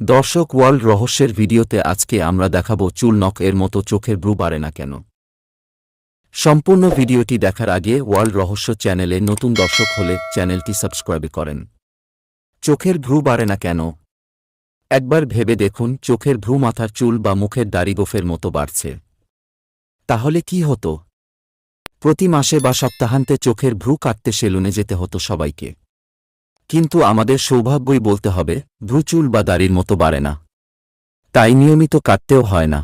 দর্শক ওয়ার্ল্ড রহস্যের ভিডিওতে আজকে আমরা দেখাবো চুল নখ এর মতো চোখের ব্রু বাড়ে না কেন। সম্পূর্ণ ভিডিওটি দেখার আগে ওয়ার্ল্ড রহস্য চ্যানেলে নতুন দর্শক হলে চ্যানেলটি সাবস্ক্রাইব করেন। চোখের ভ্রু বাড়ে না কেন? একবার ভেবে দেখুন, চোখের ভ্রু মাথার চুল বা মুখের দাড়ি গোফের মতো বাড়ছে। তাহলে কি হতো? প্রতি মাসে বা সপ্তাহান্তে চোখের ভ্রু কাটতে সেলুনে যেতে হতো সবাইকে। কিন্তু আমাদের সৌভাগ্যই বলতে হবে, ভ্রুচুল বা দাড়ির মতো বাড়ে না। তাই নিয়মিত কাটতেও হয় না।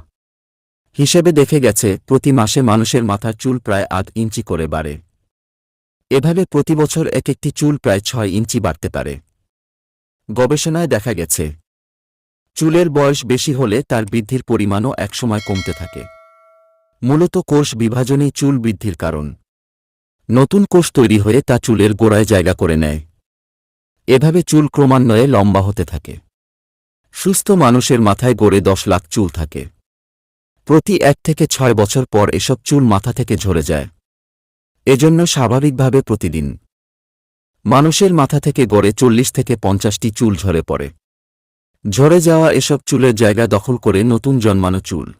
হিসেবে দেখে গেছে, প্রতি মাসে মানুষের মাথার চুল প্রায় আধ ইঞ্চি করে বাড়ে। এভাবে প্রতি বছর এক একটি চুল প্রায় ছয় ইঞ্চি বাড়তে পারে। গবেষণায় দেখা গেছে, চুলের বয়স বেশি হলে তার বৃদ্ধির পরিমাণও একসময় কমতে থাকে। মূলত কোষ বিভাজনই চুল বৃদ্ধির কারণ। নতুন কোষ তৈরি হয়ে তা চুলের গোড়ায় জায়গা করে নেয়। এভাবে চুল ক্রমান্বয়ে লম্বা হতে থাকে। সুস্থ মানুষের মাথায় গড়ে দশ লাখ চুল থাকে। প্রতি এক থেকে ছয় বছর পর এসব চুল মাথা থেকে ঝরে যায়। এজন্য স্বাভাবিকভাবে প্রতিদিন মানুষের মাথা থেকে গড়ে চল্লিশ থেকে পঞ্চাশটি চুল ঝরে পড়ে। ঝরে যাওয়া এসব চুলের জায়গা দখল করে নতুন জন্মানো চুল।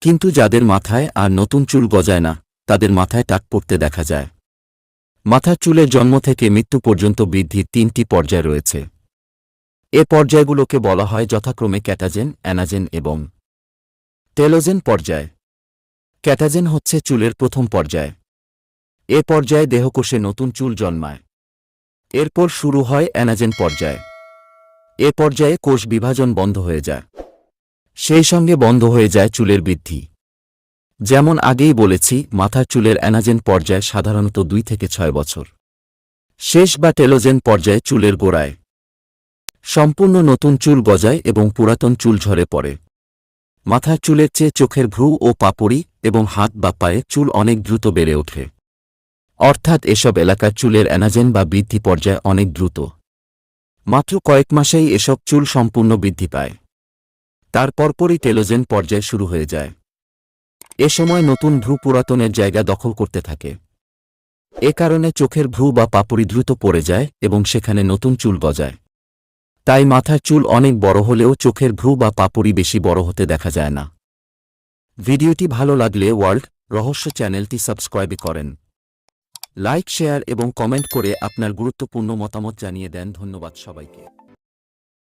কিন্তু যাদের মাথায় আর নতুন চুল গজায় না, তাদের মাথায় টাক পড়তে দেখা যায়। মাথার চুলের জন্ম থেকে মৃত্যু পর্যন্ত বৃদ্ধির তিনটি পর্যায় রয়েছে। এ পর্যায়গুলোকে বলা হয় যথাক্রমে ক্যাটাজেন, অ্যানাজেন এবং টেলোজেন পর্যায়। ক্যাটাজেন হচ্ছে চুলের প্রথম পর্যায়। এ পর্যায়ে দেহকোষে নতুন চুল জন্মায়। এরপর শুরু হয় অ্যানাজেন পর্যায়। এ পর্যায়ে কোষ বিভাজন বন্ধ হয়ে যায়। সেই সঙ্গে বন্ধ হয়ে যায় চুলের বৃদ্ধি। যেমন আগেই বলেছি, মাথার চুলের অ্যানাজেন পর্যায় সাধারণত দুই থেকে ছয় বছর। শেষ বা টেলোজেন পর্যায়ে চুলের গোড়ায়। সম্পূর্ণ নতুন চুল গজায় এবং পুরাতন চুল ঝরে পড়ে। মাথার চুলের চেয়ে চোখের ভ্রু ও পাপড়ি এবং হাত বা পায়ে চুল অনেক দ্রুত বেড়ে ওঠে। অর্থাৎ এসব এলাকার চুলের অ্যানাজেন বা বৃদ্ধি পর্যায় অনেক দ্রুত। মাত্র কয়েক মাসেই এসব চুল সম্পূর্ণ বৃদ্ধি পায়। তার পরপরই টেলোজেন পর্যায় শুরু হয়ে যায়। এ সময় নতুন ভ্রু পুরাতনের জায়গা দখল করতে থাকে। এ কারণে চোখের ভ্রু বা পাপড়ি দ্রুত পড়ে যায় এবং সেখানে নতুন চুল গজায়। তাই মাথার চুল অনেক বড় হলেও চোখের ভ্রু বা পাপড়ি বেশি বড় হতে দেখা যায় না। ভিডিওটি ভালো লাগলে ওয়ার্ল্ড রহস্য চ্যানেলটি সাবস্ক্রাইব করেন। লাইক, শেয়ার এবং কমেন্ট করে আপনার গুরুত্বপূর্ণ মতামত জানিয়ে দেন। ধন্যবাদ সবাইকে।